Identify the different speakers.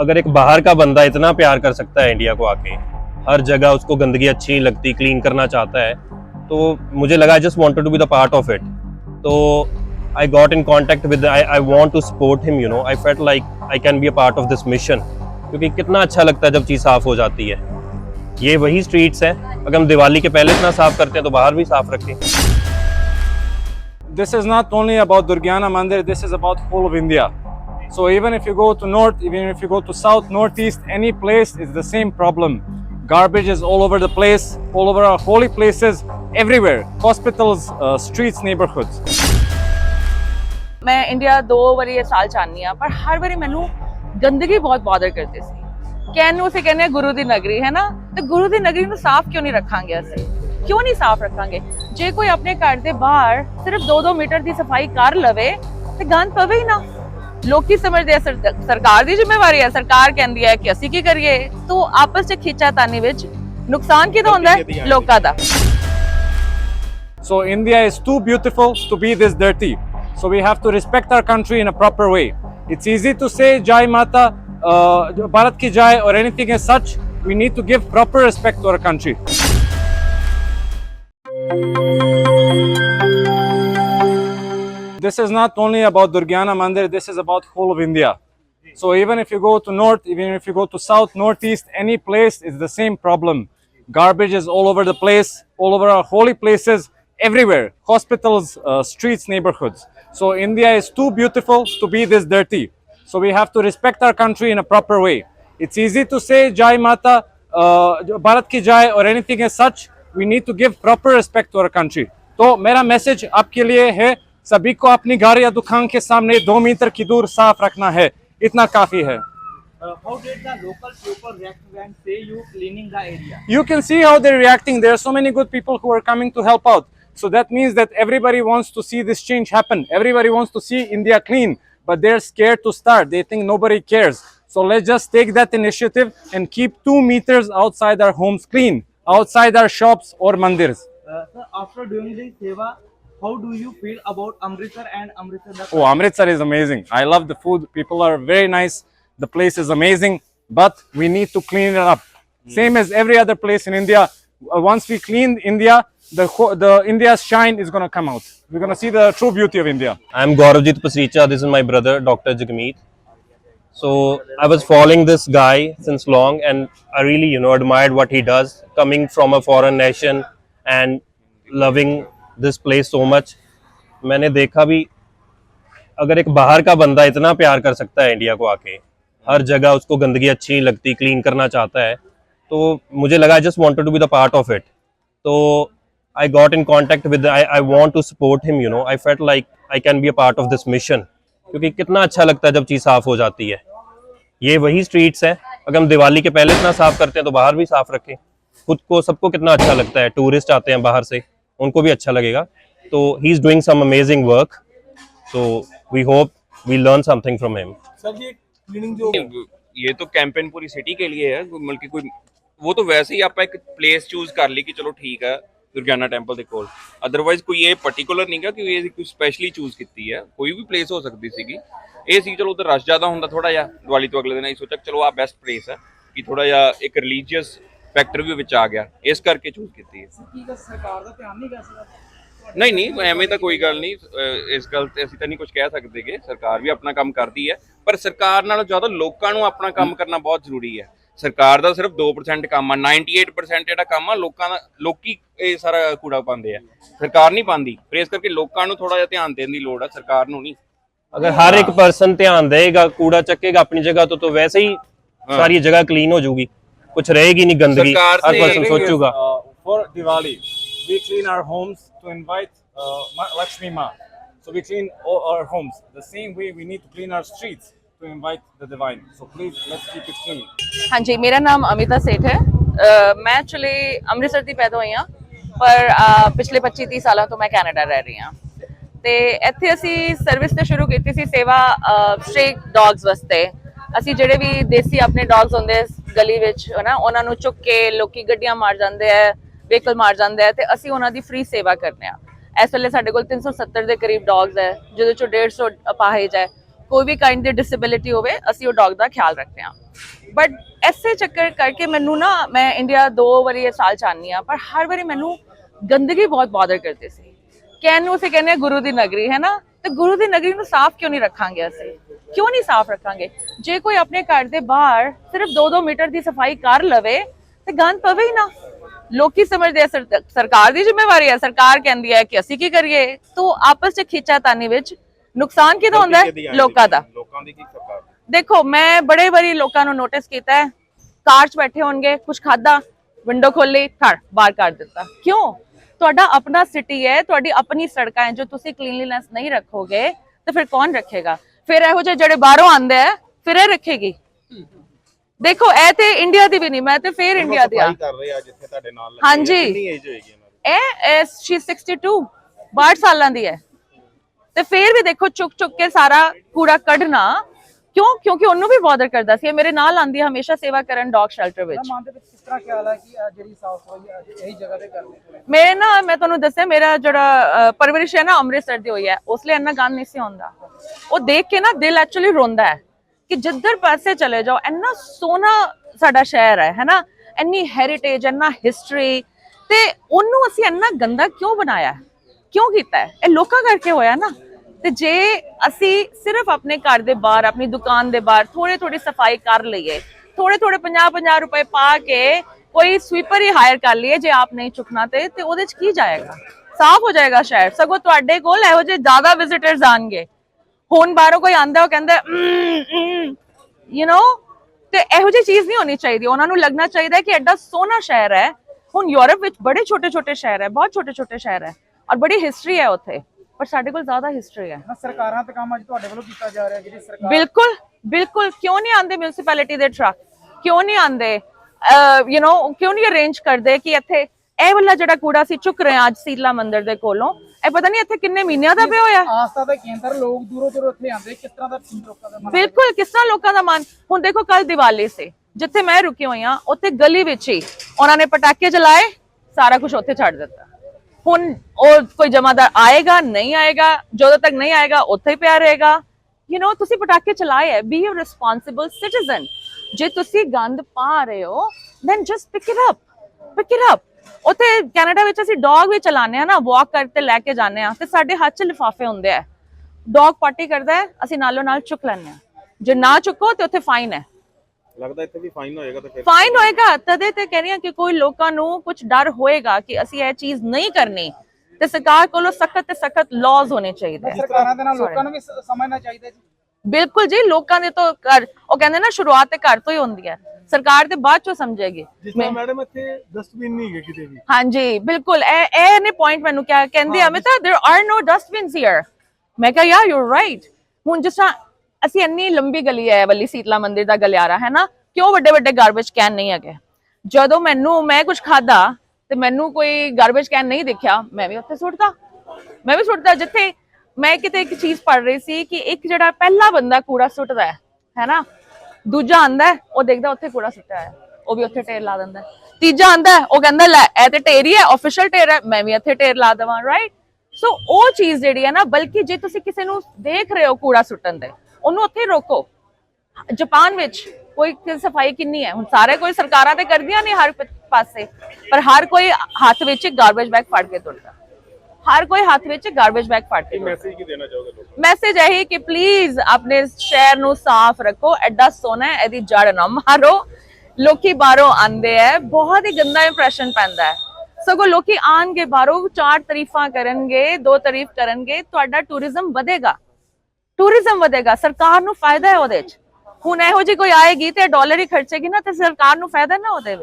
Speaker 1: अगर एक बाहर का बंदा इतना प्यार कर सकता है इंडिया को आके हर जगह उसको गंदगी अच्छी नहीं लगती क्लीन करना चाहता है तो मुझे लगा I just wanted to be the part of it तो I got in contact with I want to support him you know I felt like I can be a part of this mission क्योंकि कितना अच्छा लगता है जब चीज़ साफ़ हो जाती है। ये वही स्ट्रीट्स हैं। अगर हम दिवाली के पहले इतना साफ़ करते हैं तो बाहर भी साफ़ रखें।
Speaker 2: This is not only about Durgyana Mandir, this is about whole of India. So even if you go to north, even if you go to south, northeast, any place, it's the same problem. Garbage is all over the place, all over our holy places, everywhere. Hospitals, uh, streets, neighborhoods.
Speaker 3: ਮੈਂ India ਦੋ ਵਾਰੀ ਇਹ ਸਾਲ ਚਾਹਨੀ ਆ ਪਰ ਹਰ ਵਾਰੀ ਮੈਨੂੰ ਗੰਦਗੀ ਬਹੁਤ ਬਾਦਰ ਕਰਦੀ ਸੀ ਕਹਿਣ ਨੂੰ ਅਸੀਂ ਕਹਿੰਦੇ ਆ ਗੁਰੂ ਦੀ ਨਗਰੀ ਹੈ ਨਾ ਤੇ ਗੁਰੂ ਦੀ ਨਗਰੀ ਨੂੰ ਸਾਫ਼ ਕਿਉਂ ਨਹੀਂ ਰੱਖਾਂਗੇ ਅਸੀਂ ਕਿਉਂ ਨਹੀਂ ਸਾਫ਼ ਰੱਖਾਂਗੇ ਜੇ ਕੋਈ ਆਪਣੇ ਘਰ ਦੇ ਬਾਹਰ ਸਿਰਫ 2-2 ਮੀਟਰ ਦੀ ਸਫ਼ਾਈ ਕਰ ਲਵੇ ਤੇ ਗੰਦ ਪਵੇ ਹੀ ਨਾ ਲੋਕੀ ਸਮਝਦੇ ਆ ਸਰਕਾਰ ਦੀ ਜ਼ਿੰਮੇਵਾਰੀ ਹੈ ਸਰਕਾਰ ਕਹਿੰਦੀ ਹੈ ਕਿ ਅਸੀਂ ਕੀ ਕਰੀਏ ਤੋ ਆਪਸ ਚ ਖਿੱਚਾਤਾਨੀ ਵਿੱਚ ਨੁਕਸਾਨ ਕਿਹਦਾ ਹੁੰਦਾ ਹੈ ਲੋਕਾਂ ਦਾ
Speaker 2: So India is too beautiful to be this dirty. So we have to respect our country in a proper way. It's easy to say Jai Mata, uh, Bharat ki Jai or anything as such. We need to give proper respect to our country. This is not only about Durgyana Mandir, this is about whole of India. So even if you go to north, even if you go to south, northeast, any place, it's the same problem. Garbage is all over the place, all over our holy places, everywhere. Hospitals, uh, streets, neighborhoods. So India is too beautiful to be this dirty. So we have to respect our country in a proper way. It's easy to say Jai Mata, uh, Bharat ki Jai or anything as such. We need to give proper respect to our country. तो मेरा message आपके लिए है सभी को अपनी घर या दुकान के सामने दो मीटर की दूर साफ रखना है इतना काफी है
Speaker 4: Uh, how did the local people react when say you cleaning the area?
Speaker 2: you can see how they're reacting. There are so many good people who are coming to help out. So that means that everybody wants to see this change happen. Everybody wants to see India clean, but they're scared to start. They think nobody cares. So let's just take that initiative and keep two meters outside our homes clean, outside our shops or mandirs.
Speaker 4: Uh, sir, after doing this seva, how do you feel about Amritsar and Amritsar? the
Speaker 2: Oh, Amritsar is amazing. I love the food. People are very nice. The place is amazing, but we need to clean it up. Same as every other place in India. Uh, Once we clean India, the whole- the India's shine is going to come out. We're going to see the true beauty of India.
Speaker 1: I'm Gauravjit Pasricha. This is my brother, Dr. Jagmeet. So I was following this guy since long, and I really, you know, admired what he does, coming from a foreign nation and loving this place so much मैंने देखा भी, अगर एक बाहर का बंदा इतना प्यार कर सकता है इंडिया को आके, हर जगह उसको गंदगी अच्छी नहीं लगती क्लीन करना चाहता है तो मुझे लगा I just wanted to be the part of it तो I got in contact with I want to support him you know I felt like I can be a part of this mission क्योंकि कितना अच्छा लगता है जब चीज़ साफ़ हो जाती है। ये वही स्ट्रीट्स हैं। अगर हम दिवाली के पहले इतना साफ़ करते हैं तो बाहर भी साफ़ रखें। खुद को, सबको कितना अच्छा लगता है। टूरिस्ट आते हैं बाहर से। उनको भी अच्छा लगेगा तो ही is doing some amazing work so we hope we learn something from him
Speaker 5: ये तो कैंपेन पूरी सिटी के लिए है मतलब कि कोई वो तो वैसे ही ਆਪਾਂ ਇੱਕ ਪਲੇਸ ਚੂਜ਼ ਕਰ ਲਈ ਕਿ ਚਲੋ ਠੀਕ ਹੈ ਦੁਰਗਿਆਨਾ ਟੈਂਪਲ ਦੇ ਕੋਲ ਅਦਰਵਾਈਜ਼ ਕੋਈ ਇਹ ਪਾਰਟਿਕੂਲਰ ਨਹੀਂਗਾ ਕਿ ਇਹ ਕੋਈ ਸਪੈਸ਼ਲੀ ਚੂਜ਼ ਕੀਤੀ ਹੈ ਕੋਈ ਵੀ ਪਲੇਸ ਹੋ ਸਕਦੀ ਸੀਗੀ ਇਹ ਸੀ ਚਲੋ ਉਧਰ ਰਸ਼ ਜ਼ਿਆਦਾ ਹੁੰਦਾ ਥੋੜਾ ਜਿਹਾ ਦੀਵਾਲੀ ਤੋਂ ਅਗਲੇ ਦਿਨ ਅਸੀਂ ਸੋਚਿਆ ਕਿ ਚਲੋ ਆ ਬੈਸਟ ਪਲੇਸ ਹੈ ਕਿ ਥੋੜਾ ਜਿਹਾ ਇੱਕ ਰਿਲੀਜੀਅਸ ਫੈਕਟਰ ਵੀ ਵਿੱਚ ਆ ਗਿਆ। ਇਸ ਕਰਕੇ ਚੂਜ਼ ਕੀਤੀ ਹੈ।
Speaker 4: ਨਹੀਂ
Speaker 5: ਨਹੀਂ ਐਵੇਂ ਤਾਂ ਕੋਈ ਗੱਲ ਨਹੀਂ। ਇਸ ਗੱਲ ਤੇ ਅਸੀਂ ਤਾਂ ਨਹੀਂ ਕੁਝ ਕਹਿ ਸਕਦੇਗੇ ਸਰਕਾਰ ਵੀ ਆਪਣਾ ਕੰਮ ਕਰਦੀ ਹੈ। ਪਰ ਸਰਕਾਰ ਨਾਲੋਂ ਜ਼ਿਆਦਾ ਲੋਕਾਂ ਨੂੰ ਆਪਣਾ ਕੰਮ ਕਰਨਾ ਬਹੁਤ ਜ਼ਰੂਰੀ ਹੈ। ਸਰਕਾਰ ਦਾ ਸਿਰਫ 2% ਕੰਮ ਆ। 98% ਜਿਹੜਾ ਕੰਮ ਆ ਲੋਕਾਂ ਦਾ ਲੋਕੀ ਇਹ ਸਾਰਾ ਕੂੜਾ ਪਾਉਂਦੇ ਆ। ਸਰਕਾਰ ਨਹੀਂ ਪਾਉਂਦੀ। ਫਿਰ ਇਸ ਕਰਕੇ ਲੋਕਾਂ ਨੂੰ ਥੋੜਾ ਜਿਹਾ ਧਿਆਨ ਦੇਣ ਦੀ ਲੋੜ ਆ ਸਰਕਾਰ ਨੂੰ ਨਹੀਂ।
Speaker 1: ਅਗਰ ਹਰ ਇੱਕ ਪਰਸਨ ਧਿਆਨ ਦੇਗਾ ਕੂੜਾ ਚੱਕੇਗਾ ਆਪਣੀ ਜਗ੍ਹਾ ਤੋਂ ਤਾਂ ਵੈਸੇ ਹੀ ਸਾਰੀ ਜਗ੍ਹਾ ਕਲੀਨ ਹੋ ਜਾਊਗੀ। कुछ रहेगी नहीं गंदगी
Speaker 5: सरकार
Speaker 1: हर
Speaker 5: से-
Speaker 1: person सोचूगा
Speaker 2: Uh, for Diwali, we clean our homes to invite uh, Ma- Lakshmi Ma. So we clean all our homes. The same way we need to clean our streets to invite the divine. So please, let's keep it clean.
Speaker 3: ਹਾਂਜੀ ਮੇਰਾ ਨਾਮ ਅਮਿਤਾ ਸੇਠ ਹੈ ਅਹ ਮੈਂ actually Amritsar ਦੀ ਪੈਦਾ ਹੋਈ ਹਾਂ ਪਰ ਅਹ ਪਿਛਲੇ 25 30 ਸਾਲਾਂ ਤੋਂ ਮੈਂ ਕੈਨੇਡਾ ਰਹਿ ਰਹੀ ਹਾਂ ਤੇ ਇੱਥੇ ਅਸੀਂ ਸਰਵਿਸ ਤੇ ਸ਼ੁਰੂ ਕੀਤੀ ਸੀ ਸੇਵਾ ਸਟ੍ਰੇ ਡੌਗਸ ਵਾਸਤੇ ਅਸੀਂ ਜਿਹੜੇ ਵੀ ਦੇਸੀ ਆਪਣੇ ਡੌਗਸ ਹੁੰਦੇ ਆ ਗਲੀ ਵਿੱਚ ਹਨਾ ਉਹਨਾਂ ਨੂੰ ਚੁੱਕ ਕੇ ਲੋਕੀ ਗੱਡੀਆਂ ਮਾਰ ਜਾਂਦੇ ਆ ਵਹੀਕਲ ਮਾਰ ਜਾਂਦੇ ਆ ਤੇ ਅਸੀਂ ਉਹਨਾਂ ਦੀ ਫ੍ਰੀ ਸੇਵਾ ਕਰਨੇ ਆ। ਇਸ ਵੇਲੇ ਸਾਡੇ ਕੋਲ 370 ਦੇ ਕਰੀਬ ਡੌਗਸ ਹੈ, ਜਿਹਦੇ ਚੋਂ 150 ਅਪਾਹਿਜ ਹੈ। ਕੋਈ ਵੀ ਕਾਈਂਡ ਦੀ ਡਿਸੇਬਿਲਿਟੀ ਹੋਵੇ, ਅਸੀਂ ਉਹ ਡੌਗ ਦਾ ਖਿਆਲ ਰੱਖਦੇ ਹਾਂ। ਬਟ ਐਸੇ ਚੱਕਰ ਕਰਕੇ ਮੈਨੂੰ ਨਾ, ਮੈਂ ਇੰਡੀਆ ਦੋ ਵਾਰੀ ਇਹ ਸਾਲ ਚ ਆਉਂਦੀ ਹਾਂ, ਪਰ ਹਰ ਵਾਰੀ ਮੈਨੂੰ ਗੰਦਗੀ ਬਹੁਤ ਬਾਦਰ ਕਰਦੀ ਸੀ। ਕਹਿਣ ਨੂੰ ਅਸੀਂ ਕਹਿੰਦੇ ਗੁਰੂ ਦੀ ਨਗਰੀ, ਹੈ ਨਾ? ਤੇ ਗੁਰੂ ਦੀ ਨਗਰੀ ਨੂੰ ਸਾਫ਼ ਕਿਉਂ ਨਹੀਂ ਰੱਖਾਂਗੇ ਅਸੀਂ? ਕਿਉਂ ਨਹੀਂ ਸਾਫ਼ ਰੱਖਾਂਗੇ? ਜੇ ਕੋਈ ਆਪਣੇ ਘਰ ਦੇ ਬਾਹਰ ਸਿਰਫ 2-2 ਮੀਟਰ ਦੀ ਸਫ਼ਾਈ ਕਰ ਲਵੇ ਤੇ ਗੰਦ ਪਵੇ ਹੀ ਨਾ। ਲੋਕੀ ਸਮਝਦੇ ਆ ਸਰ- ਸਰਕਾਰ ਦੀ ਜ਼ਿੰਮੇਵਾਰੀ ਹੈ। ਸਰਕਾਰ ਕਹਿੰਦੀ ਹੈ ਕਿ ਅਸੀਂ ਕੀ ਕਰੀਏ? ਤੋ ਆਪਸ ਚ ਖਿੱਚਾਤਾਨੀ ਵਿੱਚ ਨੁਕਸਾਨ ਕਿਹਦਾ ਹੁੰਦਾ ਹੈ? ਲੋਕਾਂ ਦਾ
Speaker 5: ਲੋਕਾਂ ਦੀ। ਕੀ ਸਰਕਾਰ
Speaker 3: ਦੇਖੋ ਮੈਂ ਬੜੇ ਵਾਰੀ ਲੋਕਾਂ ਨੂੰ ਨੋਟਿਸ ਕੀਤਾ ਹੈ। ਕਾਰ 'ਚ ਬੈਠੇ ਹੋਣਗੇ ਕੁਝ ਖਾਦਾ ਵਿੰਡੋ ਖੋਲੀ ਥੜ ਬਾਹਰ ਕਰ ਦਿੱਤਾ। ਕਿਉਂ? ਤੁਹਾਡਾ ਆਪਣਾ ਸਿਟੀ ਹੈ ਤੁਹਾਡੀ ਆਪਣੀ ਸੜਕਾਂ ਹੈ ਜੋ ਤੁਸੀਂ ਕਲੀਨਲੀਨੈਸ ਨਹੀਂ ਰੱਖੋਗੇ ਤਾਂ ਫਿਰ ਕੌਣ ਰੱਖੇਗਾ? ਫਿਰ ਇਹੋ ਜਿਹੇ ਜਿਹੜੇ ਬਾਹਰੋਂ ਆਉਂਦੇ ਆ ਫਿਰ ਇਹ ਰੱਖੇਗੀ। ਦੇਖੋ ਇਹ ਤੇ ਇੰਡੀਆ ਦੀ ਵੀ ਨਹੀਂ ਮੈਂ ਤੇ ਫਿਰ ਇੰਡੀਆ ਦੀ ਆ।
Speaker 6: ਕਰ ਰਹੇ ਆ ਜਿੱਥੇ ਤੁਹਾਡੇ ਨਾਲ
Speaker 3: ਹਾਂਜੀ।
Speaker 6: ਏਜ ਹੋਏਗੀ ਇਹਨਾਂ
Speaker 3: ਇਹ ਇਹ ਸ਼ੀ 62 62 ਸਾਲਾਂ ਦੀ ਹੈ। ਤੇ ਫਿਰ ਵੀ ਦੇਖੋ ਚੁੱਕ ਚੁੱਕ ਕੇ ਸਾਰਾ ਕੂੜਾ ਕੱਢਣਾ ਕਿਉਂ? ਕਿਉਂਕਿ ਉਹਨੂੰ ਵੀ ਬਾਦਰ ਕਰਦਾ ਸੀ। ਇਹ ਮੇਰੇ ਨਾਲ ਆਂਦੀ ਹਮੇਸ਼ਾ ਸੇਵਾ ਕਰਨ ਡੌਗ ਸ਼ੈਲਟਰ ਵਿੱਚ।
Speaker 4: ਮਨ ਦੇ ਵਿੱਚ ਕਿਸ ਤਰ੍ਹਾਂ ਖਿਆਲ ਹੈ ਕਿ ਆਹ ਜਿਹੜੀ ਸਾਫ਼ ਸਫ਼ਾਈ ਅੱਜ ਇਹੀ ਜਗ੍ਹਾ ਤੇ ਕਰਨੀ ਹੈ
Speaker 3: ਮੇਰੇ ਨਾ ਮੈਂ ਤੁਹਾਨੂੰ ਦੱਸਿਆ ਮੇਰਾ ਜਿਹੜਾ ਪਰਵਰਿਸ਼ ਹੈ ਨਾ ਅੰਮ੍ਰਿਤਸਰ ਦੀ ਹੋਈ ਹੈ। ਉਸ ਲਈ ਇੰਨਾ ਗੰਦ ਨਹੀਂ ਸੀ ਹੁੰਦਾ ਉਹ ਦੇਖ ਕੇ ਨਾ ਦਿਲ ਐਕਚੁਅਲੀ ਰੋਂਦਾ ਹੈ ਕਿ ਜਿੱਧਰ ਪਾਸੇ ਚਲੇ ਜਾਓ ਇੰਨਾ ਸੋਹਣਾ ਸਾਡਾ ਸ਼ਹਿਰ ਹੈ ਹੈਨਾ ਇੰਨੀ ਹੈਰੀਟੇਜ ਇੰਨਾ ਹਿਸਟਰੀ ਤੇ ਉਹਨੂੰ ਅਸੀਂ ਇੰਨਾ ਗੰਦਾ ਕਿਉਂ ਬਣਾਇਆ? ਕਿਉਂ ਕੀਤਾ ਇਹ ਲੋਕਾਂ ਕਰਕੇ ਹੋਇਆ ਨਾ। ਤੇ ਜੇ ਅਸੀਂ ਸਿਰਫ ਆਪਣੇ ਘਰ ਦੇ ਬਾਹਰ, ਆਪਣੀ ਦੁਕਾਨ ਦੇ ਬਾਹਰ ਥੋੜੇ ਥੋੜੀ ਸਫ਼ਾਈ ਕਰ ਲਈਏ ਥੋੜੇ ਥੋੜੇ 50 50 ਰੁਪਏ ਪਾ ਕੇ ਕੋਈ ਸਵੀਪਰ ਹੀ ਹਾਇਰ ਕਰ ਲਈਏ ਜੇ ਆਪ ਨਹੀਂ ਚੁੱਕਣਾ ਤੇ ਤੇ ਉਹਦੇ ਚ ਕੀ ਜਾਏਗਾ? ਸਾਫ਼ ਹੋ ਜਾਏਗਾ ਸ਼ਹਿਰ। ਸਗੋਂ ਤੁਹਾਡੇ ਕੋਲ ਇਹੋ ਜਿਹੇ ਜ਼ਿਆਦਾ ਵਿਜ਼ਿਟਰਸ ਆਣਗੇ। ਹੁਣ ਬਾਹਰੋਂ ਕੋਈ ਆਂਦਾ ਉਹ ਕਹਿੰਦਾ ਯੂ نو ਤੇ ਇਹੋ ਜਿਹੀ ਚੀਜ਼ ਨਹੀਂ ਹੋਣੀ ਚਾਹੀਦੀ। ਉਹਨਾਂ ਨੂੰ ਲੱਗਣਾ ਚਾਹੀਦਾ ਕਿ ਐਡਾ ਸੋਹਣਾ ਸ਼ਹਿਰ ਹੈ। ਹੁਣ ਯੂਰਪ ਵਿੱਚ ਬੜੇ ਛੋਟੇ ਛੋਟੇ ਸ਼ਹਿਰ ਹੈ, ਬਹੁਤ ਛੋਟੇ ਛੋਟੇ ਸ਼ਹਿਰ ਹੈ ਔਰ ਬੜੀ ਹਿਸਟਰੀ ਹੈ ਉੱਥੇ। ਪਰ ਸਾਡੇ ਕੋਲ ਜ਼ਿਆਦਾ ਹਿਸਟਰੀ ਹੈ।
Speaker 4: ਨਾ ਸਰਕਾਰਾਂ ਤੇ ਕੰਮ ਅੱਜ ਤੁਹਾਡੇ ਵੱਲੋਂ ਕੀਤਾ ਜਾ ਰਿਹਾ ਜਿਹੜੀ ਸਰਕਾਰ
Speaker 3: ਬਿਲਕੁਲ ਬਿਲਕੁਲ। ਕਿਉਂ ਨਹੀਂ ਆਉਂਦੇ ਮਿਊਨਿਸਪੈਲਿਟੀ ਦੇ ਟਰੱਕ ਕਿਉਂ ਨਹੀਂ ਆਉਂਦੇ? ਯੂ نو ਕਿਉਂ ਨਹੀਂ ਅਰੇਂਜ ਕਰਦੇ ਕਿ ਇੱਥੇ ਇਹ ਵਾਲਾ ਜਿਹੜਾ ਕੂੜਾ ਸੀ ਚੁੱਕ ਰਹੇ ਅੱਜ ਸੀਤਲਾ ਮੰਦਿਰ ਦੇ ਕੋਲੋਂ ਇਹ ਪਤਾ ਨਹੀਂ ਇੱਥੇ ਕਿੰਨੇ ਮਹੀਨਿਆਂ ਦਾ ਪਿਆ ਹੋਇਆ
Speaker 4: ਆਸਥਾ ਦਾ ਕੇਂਦਰ ਲੋਕ ਦੂਰੋਂ ਦੂਰੋਂ ਇੱਥੇ ਆਉਂਦੇ ਕਿਸ ਤਰ੍ਹਾਂ ਦਾ ਲੋਕਾਂ ਦਾ ਮਨ
Speaker 3: ਬਿਲਕੁਲ ਕਿਸ ਤਰ੍ਹਾਂ ਲੋਕਾਂ ਦਾ ਮਨ? ਹੁਣ ਦੇਖੋ ਕੱਲ ਦੀਵਾਲੀ ਸੀ ਜਿੱਥੇ ਮੈਂ ਰੁਕੀ ਹੋਈ ਹਾਂ ਉੱਥੇ ਗਲੀ ਵਿੱਚ ਹੀ ਉਹਨਾਂ ਨੇ ਪਟਾਕੇ ਜਲਾਏ ਸਾਰਾ ਕੁਝ ਉੱਥੇ ਛੱਡ ਦਿੱਤਾ। ਹੁਣ ਉਹ ਕੋਈ ਜਮਾਦਾਰ ਆਏਗਾ, ਨਹੀਂ ਆਏਗਾ, ਜਦੋਂ ਤੱਕ ਨਹੀਂ ਆਏਗਾ, ਉੱਥੇ ਹੀ ਪਿਆ ਰਹੇਗਾ। ਯੂ نو ਤੁਸੀਂ ਪਟਾਕੇ ਚਲਾਏ ਹੈ ਬੀ ਅ ਰਿਸਪੌਂਸਿਬਲ ਸਿਟੀਜ਼ਨ ਜੇ ਤੁਸੀਂ ਗੰਦ ਪਾ ਰਹੇ ਹੋ then just pick it up pick it up ਉੱਥੇ ਕੈਨੇਡਾ ਵਿੱਚ ਅਸੀਂ ਡੌਗ ਵੀ ਚਲਾਉਂਦੇ ਆ ਨਾ ਵਾਕ ਕਰਤੇ ਲੈ ਕੇ ਜਾਂਦੇ ਆ ਤੇ ਸਾਡੇ ਹੱਥ 'ਚ ਲਿਫਾਫੇ ਹੁੰਦੇ ਆ ਡੌਗ ਪਾਰਟੀ ਕਰਦਾ ਹੈ, ਅਸੀਂ ਨਾਲੋਂ ਨਾਲ ਚੁੱਕ ਲੈਂਦੇ ਆ ਜੇ ਨਾ ਚੁੱਕੋ, ਤੇ ਉੱਥੇ ਫਾਈਨ ਹੈ।
Speaker 6: ਲੱਗਦਾ ਇੱਥੇ ਵੀ ਫਾਈਨ ਹੋਏਗਾ ਤਾਂ ਫਿਰ
Speaker 3: ਫਾਈਨ ਹੋਏਗਾ ਤਦੇ ਤੇ ਕਹਿ ਰਹੀ ਹਾਂ ਕਿ ਕੋਈ ਲੋਕਾਂ ਨੂੰ ਕੁਝ ਡਰ ਹੋਏਗਾ ਕਿ ਅਸੀਂ ਇਹ ਚੀਜ਼ ਨਹੀਂ ਕਰਨੀ ਤੇ ਸਰਕਾਰ ਕੋਲੋਂ ਸਖਤ ਤੇ ਸਖਤ ਲਾਜ਼ ਹੋਣੇ ਚਾਹੀਦੇ ਹੈ।
Speaker 4: ਸਰਕਾਰਾਂ ਦੇ ਨਾਲ ਲੋਕਾਂ ਨੂੰ ਵੀ ਸ- ਸਮਝਣਾ ਚਾਹੀਦਾ ਜੀ
Speaker 3: ਬਿਲਕੁਲ ਜੀ ਲੋਕਾਂ ਦੇ ਤੋਂ ਘਰ ਉਹ ਕਹਿੰਦੇ ਨਾ ਸ਼ੁਰੂਆਤ ਤੇ ਘਰ ਤੋਂ ਹੀ ਹੁੰਦੀ ਹੈ ਸਰਕਾਰ ਤੇ ਬਾਅਦ ਚੋਂ ਸਮਝੇਗੀ ਮੈਂ-
Speaker 6: ਮੈਡਮ ਇੱਥੇ ਡਸਟਬਿਨ ਨਹੀਂ ਹੈਗੇ ਕਿਤੇ ਵੀ
Speaker 3: ਹਾਂਜੀ ਬਿਲਕੁਲ ਇਹ ਇਹ ਨੇ ਪੁਆਇੰਟ ਮੈਨੂੰ ਕਿਹਾ ਕਹਿੰਦੇ Amita there are no dustbins here ਮੈਂ ਕਿਹਾ ਯਾ ਯੂ ਰਾਈਟ ਹੁਣ ਜਿਸ ਤਰ੍ਹਾਂ ਅਸੀਂ ਇੰਨੀ ਲੰਬੀ ਗਲੀ ਹੈ, ਵੱਲੀ ਸੀਤਲਾ ਮੰਦਿਰ ਦਾ ਗਲਿਆਰਾ, ਹੈ ਨਾ? ਕਿਉਂ ਵੱਡੇ ਵੱਡੇ ਗਾਰਬੇਜ ਕੈਨ ਨਹੀਂ ਹੈਗੇ? ਜਦੋਂ ਮੈਨੂੰ, ਮੈਂ ਕੁਝ ਖਾਦਾ ਤੇ ਮੈਨੂੰ ਕੋਈ ਗਾਰਬੇਜ ਕੈਨ ਨਹੀਂ ਦੇਖਿਆ, ਮੈਂ ਵੀ ਉੱਥੇ ਸੁੱਟਦਾ ਮੈਂ ਵੀ ਸੁੱਟਦਾ ਜਿੱਥੇ ਮੈਂ ਕਿਤੇ ਇੱਕ ਚੀਜ਼ ਪੜ ਰਹੀ ਸੀ ਕਿ ਇੱਕ ਜਿਹੜਾ ਪਹਿਲਾ ਬੰਦਾ ਕੂੜਾ ਸੁੱਟਦਾ ਹੈ ਹੈ ਨਾ? ਦੂਜਾ ਆਂਦਾ ਉਹ ਦੇਖਦਾ ਉੱਥੇ ਕੂੜਾ ਸੁੱਟਿਆ ਹੈ, ਉਹ ਵੀ ਉੱਥੇ ਢੇਰ ਲਾ ਦਿੰਦਾ ਤੀਜਾ ਆਂਦਾ ਉਹ ਕਹਿੰਦਾ, ਲੈ, ਇਹ ਤੇ ਢੇਰ ਹੀ ਹੈ ਆਫੀਸ਼ੀਅਲ ਢੇਰ ਹੈ, ਮੈਂ ਵੀ ਇੱਥੇ ਢੇਰ ਲਾ ਦੇਵਾਂ ਰਾਈਟ ਸੋ ਉਹ ਚੀਜ਼ ਜਿਹੜੀ ਹੈ ਨਾ, ਬਲਕਿ ਜੇ ਤੁਸੀਂ ਕਿਸੇ ਨੂੰ ਦੇਖ ਰਹੇ ਹੋ ਕੂੜਾ ਸੁੱਟਣ ਦੇ ਉਹਨੂੰ ਉੱਥੇ ਰੋਕੋ। ਜਾਪਾਨ ਵਿੱਚ ਕੋਈ ਸਫ਼ਾਈ ਕਿੰਨੀ ਹੈ? ਹੁਣ ਸਾਰੇ ਕੋਈ ਸਰਕਾਰਾਂ ਤੇ ਕਰਦੀਆਂ ਨਹੀਂ ਹਰ ਪਾਸੇ ਪਰ ਹਰ ਕੋਈ ਹੱਥ ਵਿੱਚ ਗਾਰਬੇਜ ਬੈਗ ਫੜ ਕੇ ਤੁਰਦਾ ਹਰ ਕੋਈ ਹੱਥ ਵਿੱਚ ਗਾਰਬੇਜ ਬੈਗ ਫੜ ਕੇ
Speaker 6: ਮੈਸੇਜ ਕੀ ਦੇਣਾ ਚਾਹੋਗੇ ਲੋਕਾਂ?
Speaker 3: ਮੈਸੇਜ ਇਹ ਹੀ ਕਿ ਪਲੀਜ਼ ਆਪਣੇ ਸ਼ਹਿਰ ਨੂੰ ਸਾਫ਼ ਰੱਖੋ ਐਡਾ ਸੋਹਣਾ ਹੈ ਇਹਦੀ ਜੜ ਨਾ ਮਾਰੋ। ਲੋਕੀ ਬਾਹਰੋਂ ਆਂਦੇ ਹੈ ਬਹੁਤ ਹੀ ਗੰਦਾ ਇੰਪ੍ਰੈਸ਼ਨ ਪੈਂਦਾ ਹੈ। ਸਗੋਂ ਲੋਕੀ ਆਣਗੇ ਬਾਹਰੋਂ ਚਾਰ ਤਾਰੀਫਾਂ ਕਰਨਗੇ ਦੋ ਤਾਰੀਫ ਕਰਨਗੇ ਤੁਹਾਡਾ ਟੂਰਿਜ਼ਮ ਵਧੇਗਾ। ਟੂਰਿਜ਼ਮ ਵਧੇਗਾ, ਸਰਕਾਰ ਨੂੰ ਫਾਇਦਾ ਹੈ ਉਹਦੇ 'ਚ। ਹੁਣ ਇਹੋ ਜਿਹੀ ਕੋਈ ਆਏਗੀ ਤੇ ਡਾਲਰ ਹੀ ਖਰਚੇਗੀ ਨਾ ਤੇ ਸਰਕਾਰ ਨੂੰ ਫਾਇਦਾ ਨਾ ਉਹਦੇ ਵਿੱਚ।